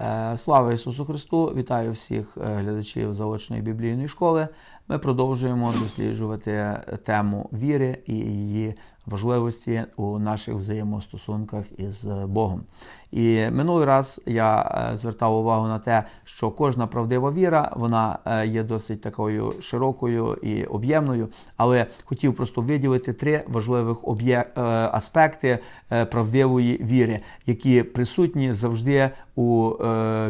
Е, Слава Ісусу Христу! Вітаю всіх е, глядачів заочної біблійної школи. Ми продовжуємо досліджувати тему віри і її важливості у наших взаємостосунках із Богом. І минулий раз я е, звертав увагу на те, що кожна правдива віра вона е, є досить такою широкою і об'ємною, але хотів просто виділити три важливих е, аспекти правдивої віри, які присутні завжди у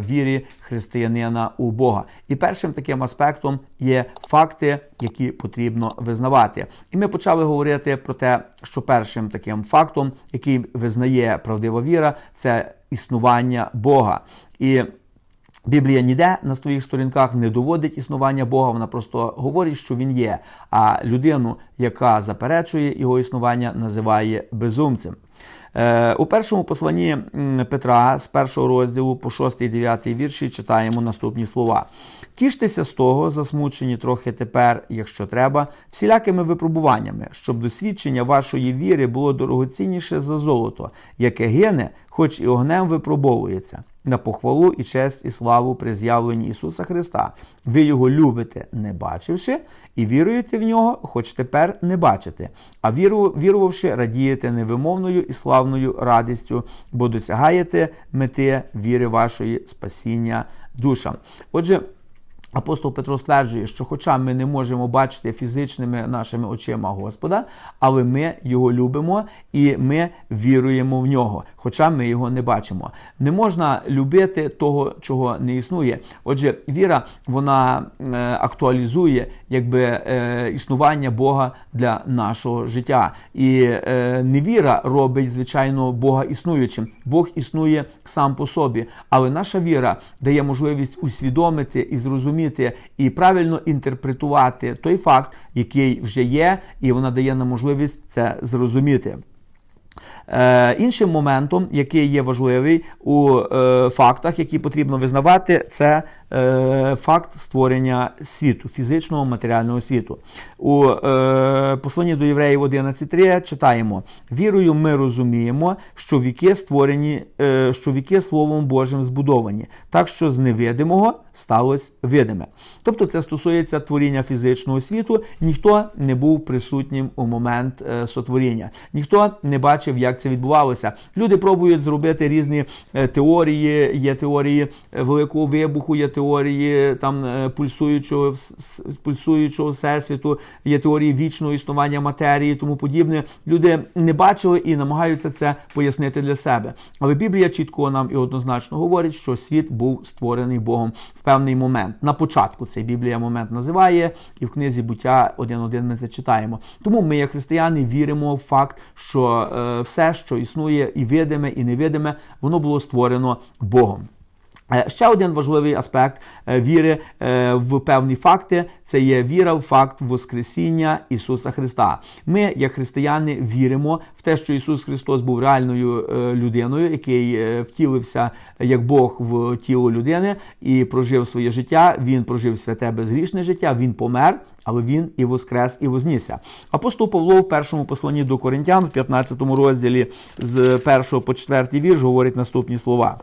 вірі християнина у Бога. І першим таким аспектом є факти, які потрібно визнавати. І ми почали говорити про те, що першим таким фактом, який визнає правдива віра, це існування Бога. І Біблія ніде на своїх сторінках не доводить існування Бога, вона просто говорить, що він є. А людину, яка заперечує його існування, називає безумцем. Е, У першому посланні Петра з першого розділу по 6-9 вірші читаємо наступні слова: Тіштеся з того, засмучені трохи тепер, якщо треба, всілякими випробуваннями, щоб досвідчення вашої віри було дорогоцінніше за золото, яке гине, хоч і огнем випробовується. На похвалу і честь і славу при з'явленні Ісуса Христа. Ви його любите, не бачивши, і віруєте в нього, хоч тепер не бачите. А віру, вірувавши, радієте невимовною і славною радістю, бо досягаєте мети віри вашої спасіння душам. Отже, Апостол Петро стверджує, що, хоча ми не можемо бачити фізичними нашими очима Господа, але ми його любимо і ми віруємо в нього, хоча ми його не бачимо. Не можна любити того, чого не існує. Отже, віра вона е, актуалізує якби е, існування Бога для нашого життя. І е, невіра робить, звичайно, Бога існуючим. Бог існує сам по собі, але наша віра дає можливість усвідомити і зрозуміти і правильно інтерпретувати той факт, який вже є, і вона дає нам можливість це зрозуміти. Е, іншим моментом, який є важливий у е, фактах, які потрібно визнавати, це е, факт створення світу, фізичного матеріального світу. У е, посланні до євреїв 11.3 читаємо: вірою ми розуміємо, що віки створені, е, що віки Словом Божим збудовані, так що з невидимого сталося видиме. Тобто це стосується творіння фізичного світу. Ніхто не був присутнім у момент е, сотворіння, ніхто не бачив, як це відбувалося. Люди пробують зробити різні е, теорії. Є теорії е, великого вибуху, є теорії там е, пульсуючого пульсуючого всесвіту, є теорії вічного існування матерії, тому подібне. Люди не бачили і намагаються це пояснити для себе. Але Біблія чітко нам і однозначно говорить, що світ був створений Богом в певний момент. На початку цей Біблія момент називає, і в книзі буття 1.1 ми це читаємо. Тому ми, як християни, віримо в факт, що все, що існує, і видиме, і невидиме, воно було створено Богом. Е, Ще один важливий аспект е, віри е, в певні факти це є віра в факт Воскресіння Ісуса Христа. Ми, як християни, віримо в те, що Ісус Христос був реальною людиною, який втілився як Бог в тіло людини і прожив своє життя. Він прожив святе безгрішне життя, він помер. Але він і воскрес, і вознісся. Апостол Павло в першому посланні до Коринтян, в 15 розділі з 1 по 4 вірш, говорить наступні слова.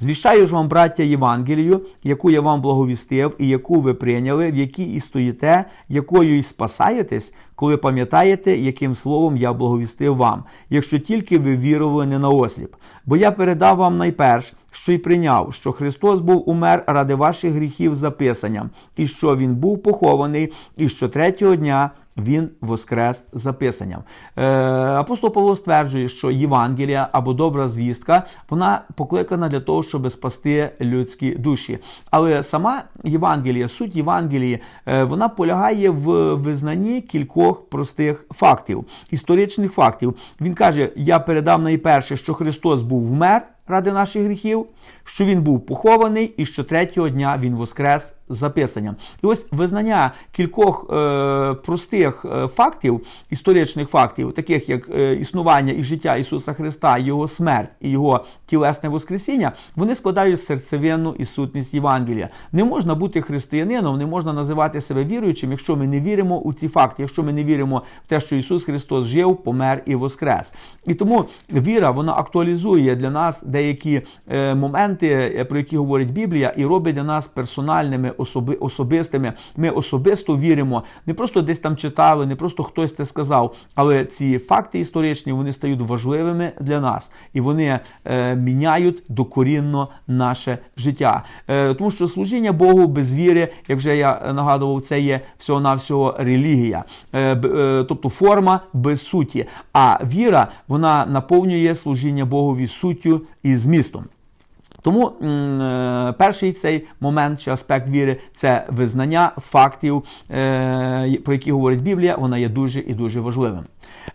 Звіщаю ж вам, браття, Євангелію, яку я вам благовістив, і яку ви прийняли, в якій і стоїте, якою і спасаєтесь, коли пам'ятаєте, яким словом я благовістив вам, якщо тільки ви вірували не на осліп. Бо я передав вам найперш, що й прийняв, що Христос був умер ради ваших гріхів записанням, і що Він був похований, і що третього дня він воскрес записанням. Е, апостол Павло стверджує, що Євангелія або добра звістка вона покликана для того, щоб спасти людські душі. Але сама Євангелія, суть Євангелії, е, вона полягає в визнанні кількох простих фактів, історичних фактів. Він каже: Я передав найперше, що Христос був вмер. Ради наших гріхів, що він був похований, і що третього дня він воскрес з записанням. І ось визнання кількох е, простих е, фактів, історичних фактів, таких як е, існування і життя Ісуса Христа, Його смерть і Його тілесне Воскресіння, вони складають серцевинну і сутність Євангелія. Не можна бути християнином, не можна називати себе віруючим, якщо ми не віримо у ці факти, якщо ми не віримо в те, що Ісус Христос жив, помер і воскрес. І тому віра вона актуалізує для нас деякі е, моменти. про які говорить Біблія, і робить для нас персональними, особи, особистими. Ми особисто віримо, не просто десь там читали, не просто хтось це сказав, але ці факти історичні вони стають важливими для нас і вони е, міняють докорінно наше життя. Е, тому що служіння Богу без віри, як вже я нагадував, це є всього-навсього релігія, е, е, тобто форма без суті. А віра вона наповнює служіння Богові суттю і змістом. Тому е, перший цей момент чи аспект віри це визнання фактів, е, про які говорить Біблія, вона є дуже і дуже важливим.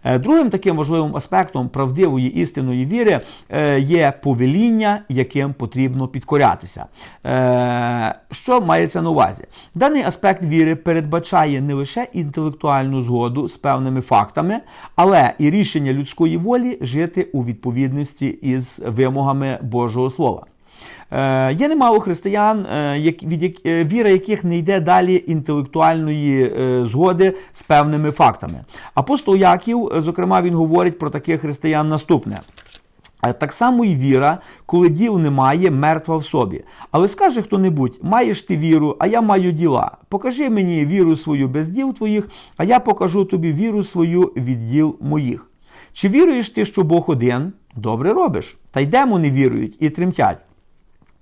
Е, Другим таким важливим аспектом правдивої істинної віри е, є повеління, яким потрібно підкорятися. Е, Що мається на увазі? Даний аспект віри передбачає не лише інтелектуальну згоду з певними фактами, але і рішення людської волі жити у відповідності із вимогами Божого Слова. Е, Є немало християн, е, від е, віра яких не йде далі інтелектуальної згоди з певними фактами. Апостол Яків, зокрема, він говорить про таких християн наступне. Так само і віра, коли діл немає, мертва в собі. Але скаже хто-небудь: маєш ти віру, а я маю діла. Покажи мені віру свою без діл твоїх, а я покажу тобі віру свою від діл моїх. Чи віруєш ти, що Бог один? Добре робиш. Та й демони вірують і тремтять.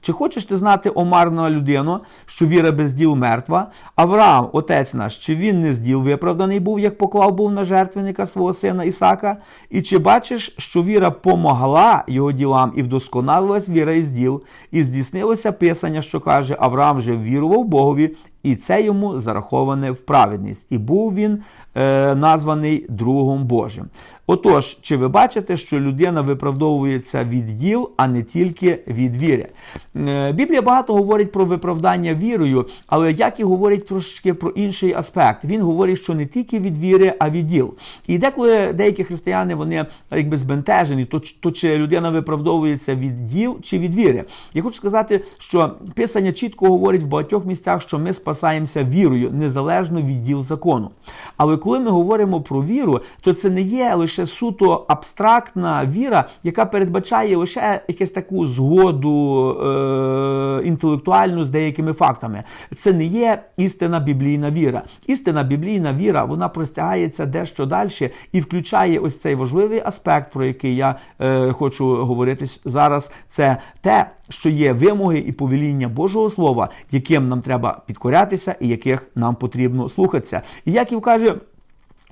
Чи хочеш ти знати омарну людину, що віра без діл мертва? Авраам, отець наш, чи він не з діл виправданий був, як поклав був на жертвенника свого сина Ісака? І чи бачиш, що віра помогла його ділам і вдосконалилась віра із діл, і здійснилося писання, що каже, Авраам же вірував Богові, і це йому зараховане в праведність. І був він е, названий другом Божим. Отож, чи ви бачите, що людина виправдовується від діл, а не тільки від віри? Е, Біблія багато говорить про виправдання вірою, але як і говорить трошки про інший аспект. Він говорить, що не тільки від віри, а від діл. І деколи деякі християни вони якби збентежені, то, то чи людина виправдовується від діл чи від віри. Я хочу сказати, що Писання чітко говорить в багатьох місцях, що ми спасаємося вірою, незалежно від діл закону. Але коли ми говоримо про віру, то це не є лише суто абстрактна віра, яка передбачає лише якусь таку згоду е- інтелектуальну з деякими фактами. Це не є істина біблійна віра. Істина біблійна віра вона простягається дещо далі і включає ось цей важливий аспект, про який я е- хочу говорити зараз. Це те, що є вимоги і повеління Божого Слова, яким нам треба підкорятися і яких нам потрібно слухатися. І Яків каже.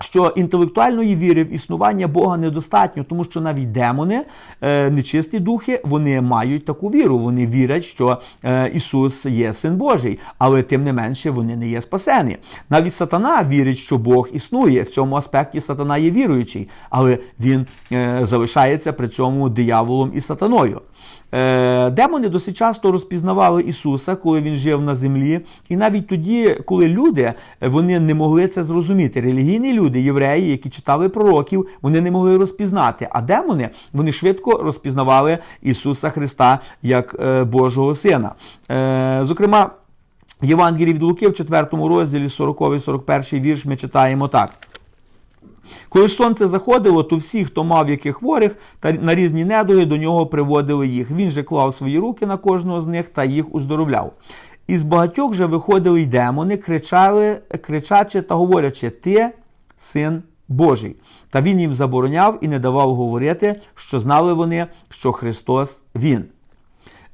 Що інтелектуальної віри в існування Бога недостатньо, тому що навіть демони, е, нечисті духи, вони мають таку віру. Вони вірять, що е, Ісус є син Божий, але тим не менше вони не є спасені. Навіть сатана вірить, що Бог існує. В цьому аспекті сатана є віруючий, але він е, залишається при цьому дияволом і сатаною. Е, Демони досить часто розпізнавали Ісуса, коли він жив на землі, і навіть тоді, коли люди е, вони не могли це зрозуміти. Релігійні люди, євреї, які читали пророків, вони не могли розпізнати. А демони вони швидко розпізнавали Ісуса Христа як е, Божого Сина. Зокрема, Євангелії від Луки в 4 розділі 40-41 вірш ми читаємо так. Коли сонце заходило, то всі, хто мав яких хворих та на різні недуги, до нього приводили їх. Він же клав свої руки на кожного з них та їх уздоровляв. Із багатьох же виходили й демони, кричали, кричачи та говорячи: Ти син Божий. Та він їм забороняв і не давав говорити, що знали вони, що Христос Він.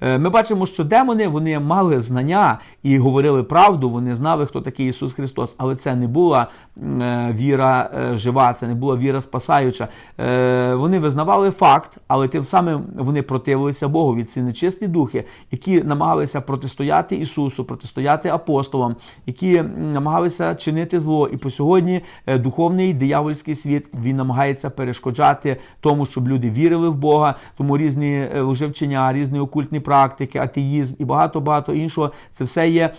Е, Ми бачимо, що демони вони мали знання і говорили правду, вони знали, хто такий Ісус Христос, але це не була е, віра е, жива, це не була віра спасаюча. Вони визнавали факт, але тим самим вони противилися Богу від ці нечисті духи, які намагалися протистояти Ісусу, протистояти апостолам, які намагалися чинити зло. І по сьогодні духовний диявольський світ він намагається перешкоджати тому, щоб люди вірили в Бога, тому різні лжевчення, різні окультні практики, атеїзм і багато багато іншого. Це все є.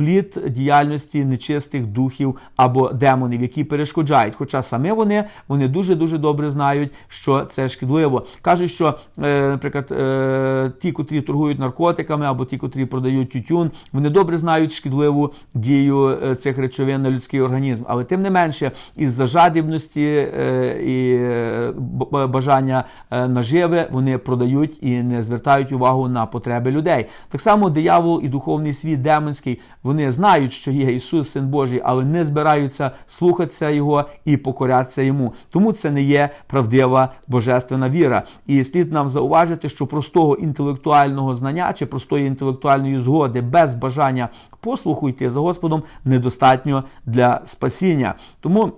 Плід діяльності нечистих духів або демонів, які перешкоджають. Хоча саме вони, вони дуже дуже добре знають, що це шкідливо. Кажуть, що, е, наприклад, е, ті, котрі торгують наркотиками, або ті, котрі продають тютюн, вони добре знають шкідливу дію е, цих речовин на людський організм. Але тим не менше, із-за жадібності е, і бажання наживи вони продають і не звертають увагу на потреби людей. Так само диявол і духовний світ демонський, вони знають, що є Ісус, Син Божий, але не збираються слухатися Його і покорятися Йому. Тому це не є правдива божественна віра. І слід нам зауважити, що простого інтелектуального знання чи простої інтелектуальної згоди без бажання послуху йти за Господом недостатньо для спасіння. Тому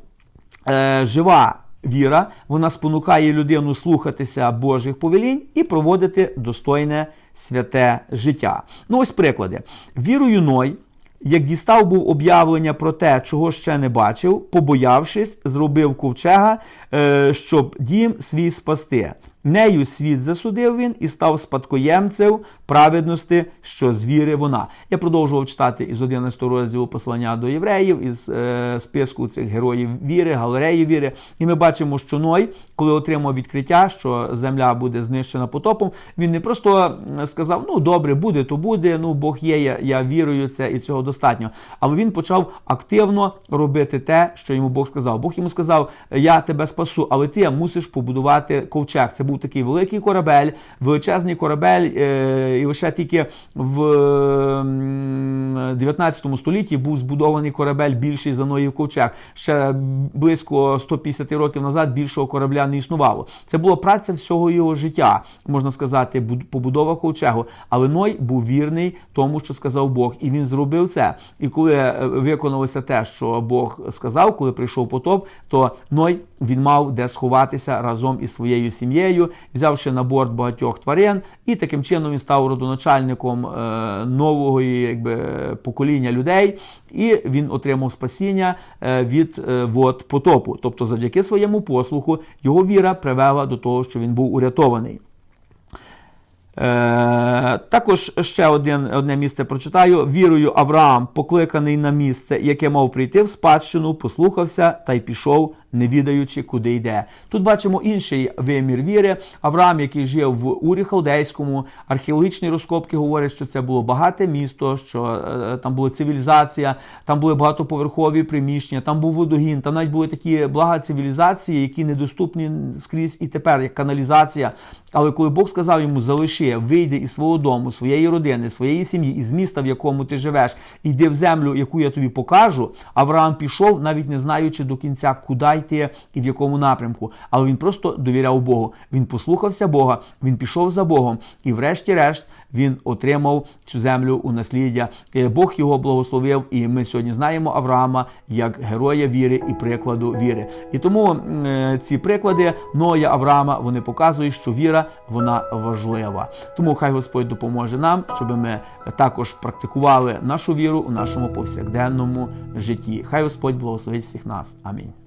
е, жива віра вона спонукає людину слухатися Божих повелінь і проводити достойне святе життя. Ну ось приклади. Вірою Ной. Як дістав був об'явлення про те, чого ще не бачив, побоявшись, зробив ковчега, е, щоб дім свій спасти. Нею світ засудив він і став спадкоємцем праведності, що з віри вона. Я продовжував читати із 11 розділу послання до євреїв, із е, списку цих героїв віри, галереї віри. І ми бачимо, що Ной, коли отримав відкриття, що земля буде знищена потопом, він не просто сказав: ну добре, буде, то буде. Ну Бог є, я, я вірую це і цього достатньо. Але він почав активно робити те, що йому Бог сказав. Бог йому сказав: Я тебе спасу, але ти мусиш побудувати ковчег. Це був такий великий корабель, величезний корабель, е, і лише тільки в м, 19 столітті був збудований корабель більший за Ноїв ковчег. Ще близько 150 років назад більшого корабля не існувало. Це була праця всього його життя, можна сказати, побудова ковчегу. Але Ной був вірний тому, що сказав Бог, і він зробив це. І коли е, виконалося те, що Бог сказав, коли прийшов потоп, то Ной він мав де сховатися разом із своєю сім'єю, взявши на борт багатьох тварин, і таким чином він став родоначальником е, нового якби, покоління людей, і він отримав спасіння е, від е, вод потопу. Тобто, завдяки своєму послуху, його віра привела до того, що він був урятований. Е, також ще один, одне місце прочитаю. Вірою Авраам, покликаний на місце, яке мав прийти в спадщину, послухався та й пішов, не відаючи, куди йде. Тут бачимо інший вимір віри. Авраам, який жив в Урі Халдейському, археологічні розкопки говорять, що це було багате місто, що е, там була цивілізація, там були багатоповерхові приміщення, там був водогін, там навіть були такі блага цивілізації, які недоступні скрізь і тепер, як каналізація. Але коли Бог сказав йому, залиши, вийди із свого дому, своєї родини, своєї сім'ї, із міста, в якому ти живеш, іди в землю, яку я тобі покажу. Авраам пішов, навіть не знаючи до кінця, куди йти і в якому напрямку. Але він просто довіряв Богу. Він послухався Бога, він пішов за Богом, і врешті-решт він отримав цю землю у насліддя. Бог його благословив, і ми сьогодні знаємо Авраама як героя віри і прикладу віри. І тому е, ці приклади Ноя Авраама вони показують, що віра вона важлива. Тому хай Господь допоможе нам, щоб ми також практикували нашу віру у нашому повсякденному житті. Хай Господь благословить всіх нас. Амінь.